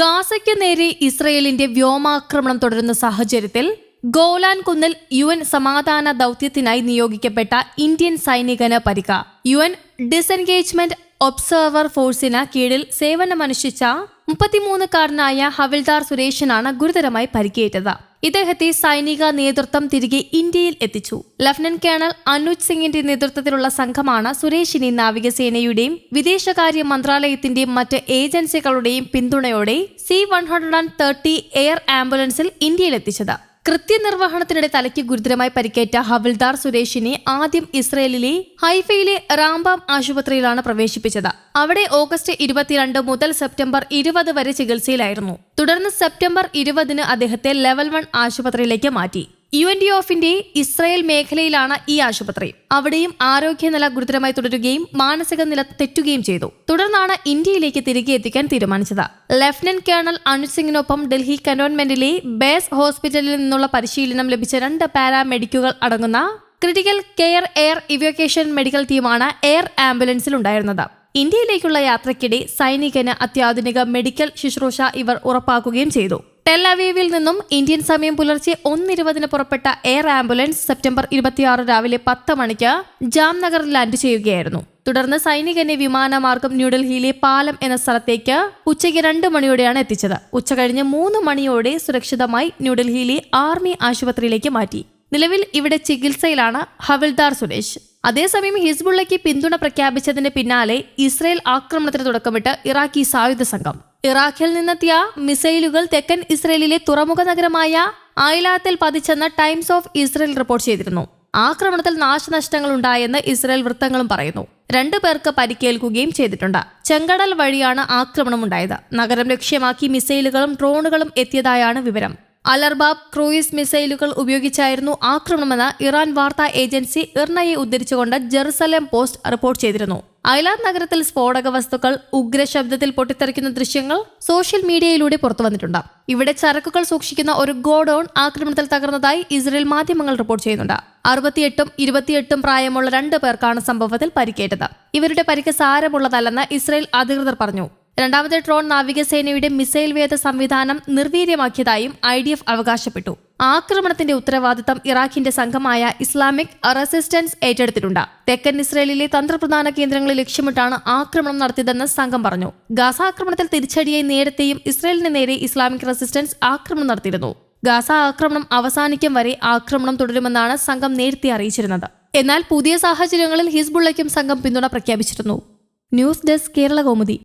ഗാസയ്ക്ക് നേരെ ഇസ്രയേലിന്റെ വ്യോമാക്രമണം തുടരുന്ന സാഹചര്യത്തിൽ ഗോലാൻ കുന്നിൽ യു എൻ സമാധാന ദൗത്യത്തിനായി നിയോഗിക്കപ്പെട്ട ഇന്ത്യൻ സൈനികന് പരിക്ക. യു എൻ ഡിസെൻഗേജ്മെന്റ് ഒബ്സർവർ ഫോഴ്സിന് കീഴിൽ സേവനമനുഷ്ഠിച്ച മുപ്പത്തിമൂന്നുകാരനായ ഹവിൽദാർ സുരേഷിനാണ് ഗുരുതരമായി പരിക്കേറ്റത്. ഇദ്ദേഹത്തെ സൈനിക നേതൃത്വം തിരികെ ഇന്ത്യയിൽ എത്തിച്ചു. ലഫ്റ്റനന്റ് കേണൽ അനുജ് സിംഗിന്റെ നേതൃത്വത്തിലുള്ള സംഘമാണ് സുരേഷിനെ നാവികസേനയുടെയും വിദേശകാര്യ മന്ത്രാലയത്തിന്റെയും മറ്റ് ഏജൻസികളുടെയും പിന്തുണയോടെ C one hundred and thirty air ആംബുലൻസിൽ ഇന്ത്യയിലെത്തിച്ചത് കൃത്യനിർവഹണത്തിനിടെ തലയ്ക്ക് ഗുരുതരമായി പരിക്കേറ്റ ഹവിൽദാർ സുരേഷിനെ ആദ്യം ഇസ്രയേലിലെ ഹൈഫയിലെ റാംബാം ആശുപത്രിയിലാണ് പ്രവേശിപ്പിച്ചത്. അവിടെ ഓഗസ്റ്റ് ഇരുപത്തിരണ്ട് മുതൽ സെപ്റ്റംബർ ഇരുപത് വരെ ചികിത്സയിലായിരുന്നു. തുടർന്ന് സെപ്റ്റംബർ ഇരുപതിന് അദ്ദേഹത്തെ ലെവൽ വൺ ആശുപത്രിയിലേക്ക് മാറ്റി. യു എൻ ഡി ഓഫിന്റെ ഇസ്രായേൽ മേഖലയിലാണ് ഈ ആശുപത്രി. അവിടെയും ആരോഗ്യനില ഗുരുതരമായി തുടരുകയും മാനസിക നില തെറ്റുകയും ചെയ്തു. തുടർന്നാണ് ഇന്ത്യയിലേക്ക് തിരികെ എത്തിക്കാൻ തീരുമാനിച്ചത്. ലഫ്റ്റനന്റ് കേണൽ അനുജ് സിംഗിനൊപ്പം ഡൽഹി കന്റോൺമെന്റിലെ ബേസ് ഹോസ്പിറ്റലിൽ നിന്നുള്ള പരിശീലനം ലഭിച്ച രണ്ട് പാരാമെഡിക്കുകൾ അടങ്ങുന്ന critical care air evacuation medical ടീമാണ് എയർ ആംബുലൻസിൽ ഉണ്ടായിരുന്നത്. ഇന്ത്യയിലേക്കുള്ള യാത്രയ്ക്കിടെ സൈനികന് അത്യാധുനിക മെഡിക്കൽ ശുശ്രൂഷ ഇവർ ഉറപ്പാക്കുകയും ചെയ്തു. ടെല്ലവീവിൽ നിന്നും ഇന്ത്യൻ സമയം പുലർച്ചെ ഒന്നിരുപതിന് പുറപ്പെട്ട എയർ ആംബുലൻസ് സെപ്റ്റംബർ ഇരുപത്തിയാറ് രാവിലെ പത്ത് മണിക്ക് ജാംനഗറിൽ ലാൻഡ് ചെയ്യുകയായിരുന്നു. തുടർന്ന് സൈനികനെ വിമാനമാർഗം ന്യൂഡൽഹിയിലെ പാലം എന്ന സ്ഥലത്തേക്ക് ഉച്ചയ്ക്ക് രണ്ട് മണിയോടെയാണ് എത്തിച്ചത്. ഉച്ചകഴിഞ്ഞ് മൂന്ന് മണിയോടെ സുരക്ഷിതമായി ന്യൂഡൽഹിയിലെ ആർമി ആശുപത്രിയിലേക്ക് മാറ്റി. നിലവിൽ ഇവിടെ ചികിത്സയിലാണ് ഹവിൽദാർ സുരേഷ്. അതേസമയം ഹിസ്ബുള്ളയ്ക്ക് പിന്തുണ പ്രഖ്യാപിച്ചതിന് പിന്നാലെ ഇസ്രയേൽ ആക്രമണത്തിന് തുടക്കമിട്ട് ഇറാഖി സായുധ സംഘം. ഇറാഖിൽ നിന്നെത്തിയ മിസൈലുകൾ തെക്കൻ ഇസ്രയേലിലെ തുറമുഖ നഗരമായ ആയിലാത്തിൽ പതിച്ചെന്ന് ടൈംസ് ഓഫ് ഇസ്രയേൽ റിപ്പോർട്ട് ചെയ്തിരുന്നു. ആക്രമണത്തിൽ നാശനഷ്ടങ്ങൾ ഉണ്ടായെന്ന് ഇസ്രയേൽ വൃത്തങ്ങളും പറയുന്നു. രണ്ടു പേർക്ക് പരിക്കേൽക്കുകയും ചെയ്തിട്ടുണ്ട്. ചെങ്കടൽ വഴിയാണ് ആക്രമണം ഉണ്ടായത് നഗരം ലക്ഷ്യമാക്കി മിസൈലുകളും ഡ്രോണുകളും എത്തിയതായാണ് വിവരം. അലർബാബ് ക്രൂയിസ് മിസൈലുകൾ ഉപയോഗിച്ചായിരുന്നു ആക്രമണമെന്ന് ഇറാൻ വാർത്താ ഏജൻസി ഇർണയെ ഉദ്ധരിച്ചുകൊണ്ട് ജെറുസലേം പോസ്റ്റ് റിപ്പോർട്ട് ചെയ്തിരുന്നു. ഐലാദ് നഗരത്തിൽ സ്ഫോടക വസ്തുക്കൾ ഉഗ്രശബ്ദത്തിൽ പൊട്ടിത്തെറിക്കുന്ന ദൃശ്യങ്ങൾ സോഷ്യൽ മീഡിയയിലൂടെ പുറത്തുവന്നിട്ടുണ്ട്. ഇവിടെ ചരക്കുകൾ സൂക്ഷിക്കുന്ന ഒരു ഗോഡൌൺ ആക്രമണത്തിൽ തകർന്നതായി ഇസ്രയേൽ മാധ്യമങ്ങൾ റിപ്പോർട്ട് ചെയ്യുന്നുണ്ട്. അറുപത്തിയെട്ടും ഇരുപത്തിയെട്ടും പ്രായമുള്ള രണ്ട് പേർക്കാണ് സംഭവത്തിൽ പരിക്കേറ്റത്. ഇവരുടെ പരിക്ക് സാരമുള്ളതല്ലെന്ന് ഇസ്രയേൽ അധികൃതർ പറഞ്ഞു. രണ്ടാമത്തെ ട്രോൺ നാവികസേനയുടെ മിസൈൽ വേദ സംവിധാനം നിർവീര്യമാക്കിയതായും ഐ ഡി എഫ് അവകാശപ്പെട്ടു. ആക്രമണത്തിന്റെ ഉത്തരവാദിത്തം ഇറാഖിന്റെ സംഘമായ ഇസ്ലാമിക് റെസിസ്റ്റൻസ് ഏറ്റെടുത്തിട്ടുണ്ട്. തെക്കൻ ഇസ്രയേലിലെ തന്ത്രപ്രധാന കേന്ദ്രങ്ങളെ ലക്ഷ്യമിട്ടാണ് ആക്രമണം നടത്തിയതെന്ന് സംഘം പറഞ്ഞു. ഗാസ ആക്രമണത്തിൽ തിരിച്ചടിയായി നേരത്തെയും ഇസ്രയേലിന് നേരെ ഇസ്ലാമിക് റെസിസ്റ്റൻസ് ആക്രമണം നടത്തിയിരുന്നു. ഗാസ ആക്രമണം അവസാനിക്കും വരെ ആക്രമണം തുടരുമെന്നാണ് സംഘം നേരത്തെ അറിയിച്ചിരുന്നത്. എന്നാൽ പുതിയ സാഹചര്യങ്ങളിൽ ഹിസ്ബുള്ളയ്ക്കും സംഘം പിന്തുണ പ്രഖ്യാപിച്ചിരുന്നു. News desk Kerala Kaumudi